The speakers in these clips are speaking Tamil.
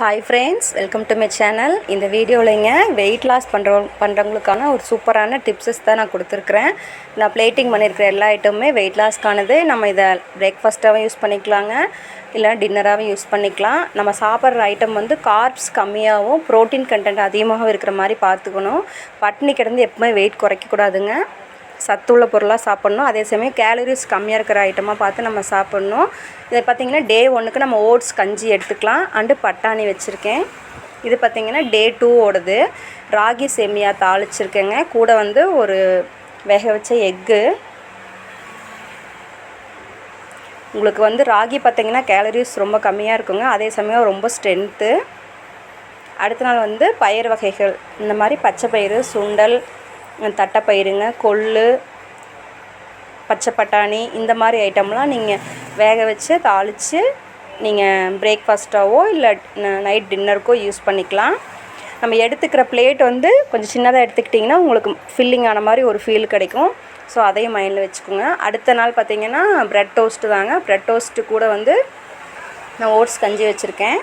Hi friends welcome to my channel இந்த வீடியோவில்ங்க வெயிட் லாஸ் பண்ணுற பண்ணுறவங்களுக்கான ஒரு சூப்பரான டிப்ஸஸ் தான் நான் கொடுத்துருக்குறேன். நான் பிளேட்டிங் பண்ணியிருக்கிற எல்லா ஐட்டமுமே வெயிட் லாஸ்க்கானது நம்ம இதை பிரேக்ஃபாஸ்ட்டாகவும் யூஸ் பண்ணிக்கலாங்க. இல்லை டின்னராகவும் யூஸ் பண்ணிக்கலாம். நம்ம சாப்பிட்ற ஐட்டம் வந்து கார்ப்ஸ் கம்மியாகவும் ப்ரோட்டீன் கண்டென்ட் அதிகமாகவும் இருக்கிற மாதிரி பார்த்துக்கணும். பட்னி கிடந்து எப்பவுமே வெயிட் குறைக்கக்கூடாதுங்க சத்துள்ள பொருளாக சாப்பிட்ணும். அதே சமயம் கேலரிஸ் கம்மியாக இருக்கிற ஐட்டமாக பார்த்து நம்ம சாப்பிட்ணும். இதை பார்த்திங்கன்னா டே ஒன்றுக்கு நம்ம ஓட்ஸ் கஞ்சி எடுத்துக்கலாம். அண்டு பட்டாணி வச்சுருக்கேன். இது பார்த்திங்கன்னா டே டூ ராகி சேமியா தாளிச்சிருக்கேங்க. கூட வந்து ஒரு வேக வச்ச எக்கு. உங்களுக்கு வந்து ராகி பார்த்திங்கன்னா கேலரிஸ் ரொம்ப கம்மியாக இருக்குங்க. அதே சமயம் ரொம்ப ஸ்ட்ரென்த்து அடுத்த நாள் வந்து பயிர் வகைகள். இந்த மாதிரி பச்சை பயிறு சுண்டல் தட்டைப்பயிருங்க கொள்ளு பச்சை பட்டாணி இந்த மாதிரி ஐட்டம்லாம் நீங்கள் வேக வச்சு தாளித்து நீங்கள் பிரேக்ஃபாஸ்ட்டாவோ இல்லை நைட் டின்னருக்கோ யூஸ் பண்ணிக்கலாம். நம்ம எடுத்துக்கிற பிளேட் வந்து கொஞ்சம் சின்னதாக எடுத்துக்கிட்டிங்கன்னா உங்களுக்கு ஃபில்லிங் ஆன மாதிரி ஒரு ஃபீல் கிடைக்கும். ஸோ அதையும் மைண்டில் வச்சுக்கோங்க. அடுத்த நாள் பார்த்திங்கன்னா ப்ரெட் டோஸ்ட்டு தாங்க. ப்ரெட் டோஸ்ட்டு கூட வந்து நான் ஓட்ஸ் கஞ்சி வச்சுருக்கேன்.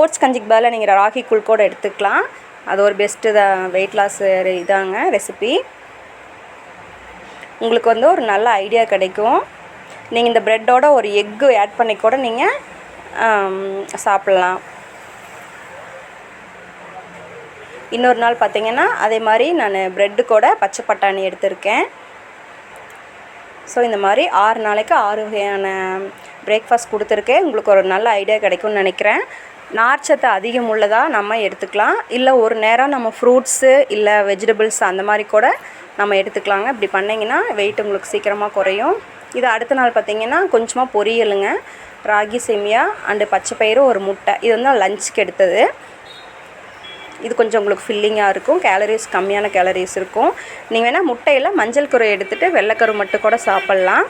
ஓட்ஸ் கஞ்சிக்கு பதிலாக நீங்கள் ராகி கூழ் கூட எடுத்துக்கலாம். அது ஒரு பெஸ்ட்டு தான் வெயிட் லாஸ் இதாங்க ரெசிபி உங்களுக்கு வந்து ஒரு நல்ல ஐடியா கிடைக்கும். நீங்கள் இந்த ப்ரெட்டோட ஒரு எக்கு ஆட் பண்ணி கூட நீங்கள் சாப்பிட்லாம். இன்னொரு நாள் பார்த்தீங்கன்னா அதே மாதிரி நான் ப்ரெட்டு கூட பச்சை பட்டாணி எடுத்திருக்கேன். ஸோ இந்த மாதிரி ஆறு நாளைக்கு ஆறு வகையான பிரேக்ஃபாஸ்ட் கொடுத்துருக்கேன். உங்களுக்கு ஒரு நல்ல ஐடியா கிடைக்கும்னு நினைக்கிறேன். நார்ச்சத்து அதிகம் உள்ளதாக நம்ம எடுத்துக்கலாம். இல்லை ஒரு நேரம் நம்ம ஃப்ரூட்ஸு இல்லை வெஜிடபிள்ஸ் அந்த மாதிரி கூட நம்ம எடுத்துக்கலாங்க. இப்படி பண்ணிங்கன்னா வெயிட் உங்களுக்கு சீக்கிரமாக குறையும். இது அடுத்த நாள் பார்த்திங்கன்னா கொஞ்சமாக பொரியலுங்க. ராகி சேமியா அண்டு பச்சை பயிறு ஒரு முட்டை. இது வந்து லஞ்சுக்கு எடுத்தது. இது கொஞ்சம் உங்களுக்கு ஃபில்லிங்காக இருக்கும். கேலரிஸ் கம்மியான கேலரிஸ் இருக்கும். நீங்கள் வேணால் முட்டையில் மஞ்சள் கரு எடுத்துகிட்டு வெள்ளைக்கரு மட்டும் கூட சாப்பிட்லாம்.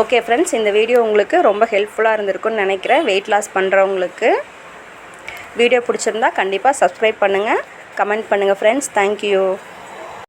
ஓகே ஃப்ரெண்ட்ஸ் இந்த வீடியோ உங்களுக்கு ரொம்ப ஹெல்ப்ஃபுல்லாக இருந்திருக்கும்னு நினைக்கிறேன். வெயிட் லாஸ் பண்ணுறவங்களுக்கு வீடியோ பிடிச்சிருந்தா கண்டிப்பாக சப்ஸ்கிரைப் பண்ணுங்கள் கமெண்ட் பண்ணுங்கள் ஃப்ரெண்ட்ஸ் தேங்க்யூ